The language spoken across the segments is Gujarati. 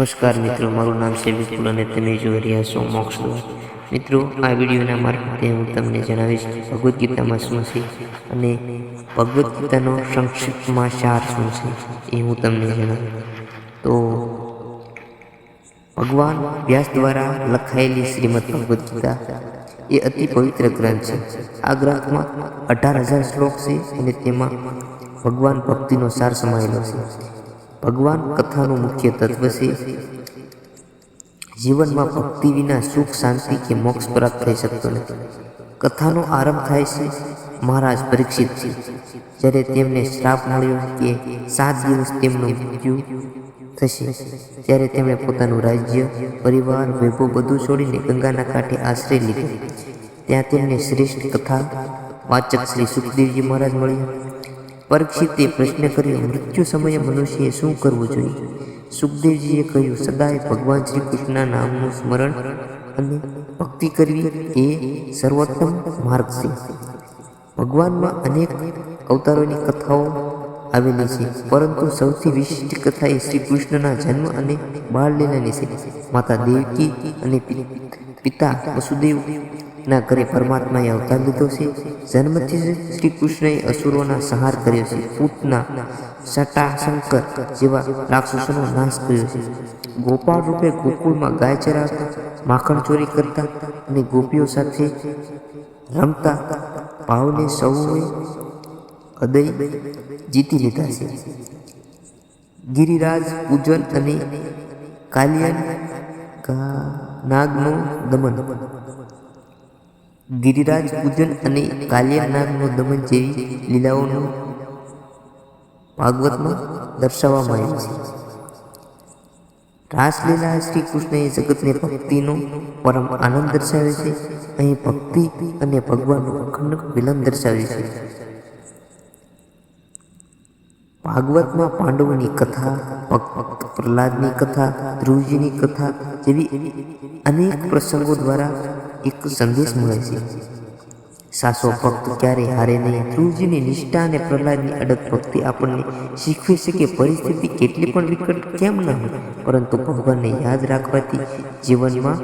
નમસ્કાર મિત્રો, મારું નામ છે વિપુલ અને તમે જોઈ રહ્યા છો મોક્ષ દ્વાર મિત્રો, આ વિડીયોના મારફતે હું તમને જણાવીશ ભગવદ્ ગીતામાં શું છે અને ભગવદ્ ગીતાનો સંક્ષિપ્તમાં સાર શું છે એ હું તમને જણાવીશ. તો ભગવાન વ્યાસ દ્વારા લખાયેલી શ્રીમદ ભગવદ્ ગીતા એ અતિ પવિત્ર ગ્રંથ છે. આ ગ્રંથમાં અઢાર હજાર શ્લોક છે અને તેમાં ભગવાન ભક્તિનો સાર સમાયેલો છે. ભગવાન કથાનું મુખ્ય તત્વ છે. જીવનમાં ભક્તિ વિના સુખ, શાંતિ કે મોક્ષ પ્રાપ્ત થઈ શકતો નથી. કથાનો આરંભ થાય છે, મહારાજ પરીક્ષિત જ્યારે તેમને શ્રાપ મળ્યો કે સાત દિવસ તેમનું મૃત્યુ થશે, ત્યારે તેમણે પોતાનું રાજ્ય, પરિવાર, વૈભવ બધું છોડીને ગંગાના કાંઠે આશ્રય લીધો. ત્યાં તેમને શ્રેષ્ઠ કથા વાચક શ્રી સુખદેવજી મહારાજ મળ્યા. પરીક્ષિતે પ્રશ્ન કર્યો, મૃત્યુ સમયે મનુષ્યએ શું કરવું જોઈએ? સુખદેવજીએ કહ્યું, સદાય ભગવાન શ્રી કૃષ્ણના નામનું સ્મરણ અને ભક્તિ કરવી એ સર્વોત્તમ માર્ગ છે. ભગવાનમાં અનેક અવતારોની કથાઓ આવેલી છે, પરંતુ સૌથી વિશિષ્ટ કથા એ શ્રી કૃષ્ણના જન્મ અને બાળલીલાની છે. માતા દેવકી અને પિતા વસુદેવ ના ઘરે પરમાત્માએ અવતાર લીધો છે. જન્મથી શ્રી કૃષ્ણએ અસુરોના સંહાર કર્યો છે. પૂતના શટાશંકર જેવા રાક્ષસોનો નાશ કર્યો છે. ગોપાળ રૂપે ગોકુળમાં ગાય ચરાવતા, માખણ ચોરી કરતા અને ગોપીઓ સાથે રમતા ભાવને સૌએ હૃદય જીતી લીધા છે. ગિરિરાજ, ઉજ્જવલ અને કાલિયન નાગનો દમન ગિરિરાજ પૂજન અને કાલિયાનાગનો દમન જેવી લીલાઓનું ભાગવતમાં દર્શાવવામાં આવ્યું છે. રાસલીલા શ્રી કૃષ્ણએ જગતને ભક્તિનો પરમ આનંદ દર્શાવે છે. અહીં ભક્તિ અને ભગવાનનું અખંડ વિલન દર્શાવે છે. ભાગવતમાં પાંડવોની કથા, ભક્ત પ્રહલાદની કથા, ધ્રુવજીની કથા જેવી અનેક પ્રસંગો દ્વારા એક સંદેશ મળે છે. સાસો ભક્ત ક્યારે હારે નહીં. ધ્રુવજીની નિષ્ઠા અને પ્રહલાદની અડગ ભક્તિ આપણને શીખવે છે કે પરિસ્થિતિ કેટલી પણ વિકટ કેમ ન હોય, પરંતુ ભગવાનને યાદ રાખવાથી જીવનમાં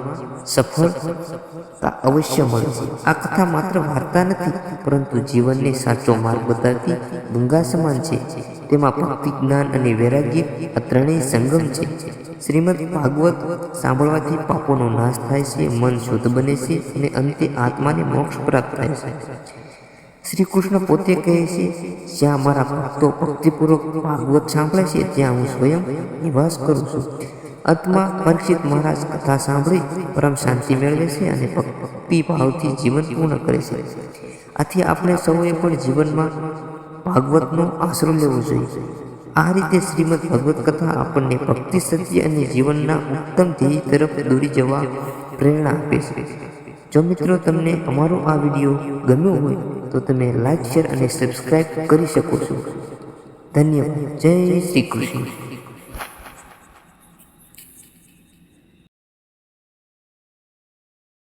સફળતા અવશ્ય મળે છે. આ કથા માત્ર વાર્તા નથી, પરંતુ જીવનને સાચો માર્ગ બતાવતી ગંગા સમાન છે. તેમાં ભક્તિ, જ્ઞાન અને વૈરાગ્ય આ ત્રણેય સંગમ છે. શ્રીમદ ભાગવત સાંભળવાથી પાપોનો નાશ થાય છે, મન શુદ્ધ બને છે અને અંતે આત્માને મોક્ષ પ્રાપ્ત થાય છે. શ્રી કૃષ્ણ પોતે કહે છે, જ્યાં મારા ભક્તો ભક્તિપૂર્વક ભાગવત સાંભળે છે, ત્યાં હું સ્વયં નિવાસ કરું છું. અંતમાં પરીક્ષિત મહારાજ કથા સાંભળી પરમ શાંતિ મેળવે છે અને ભક્તિ ભાવથી જીવન પૂર્ણ કરે છે. આથી આપણે સૌએ પણ જીવનમાં ભાગવતનો આશરો લેવો જોઈએ. આ રીતે શ્રીમદ ભગવત કથા આપણને ભક્તિ, સત્ય અને જીવનના ઉત્તમ ધ્યેય તરફ દોરી જવા પ્રેરણા આપે છે. જો મિત્રો તમને અમારો આ વીડિયો ગમ્યો હોય તો તમે લાઈક, શેર અને સબસ્ક્રાઈબ કરી શકો છો. ધન્યવાદ. જય શ્રી કૃષ્ણ.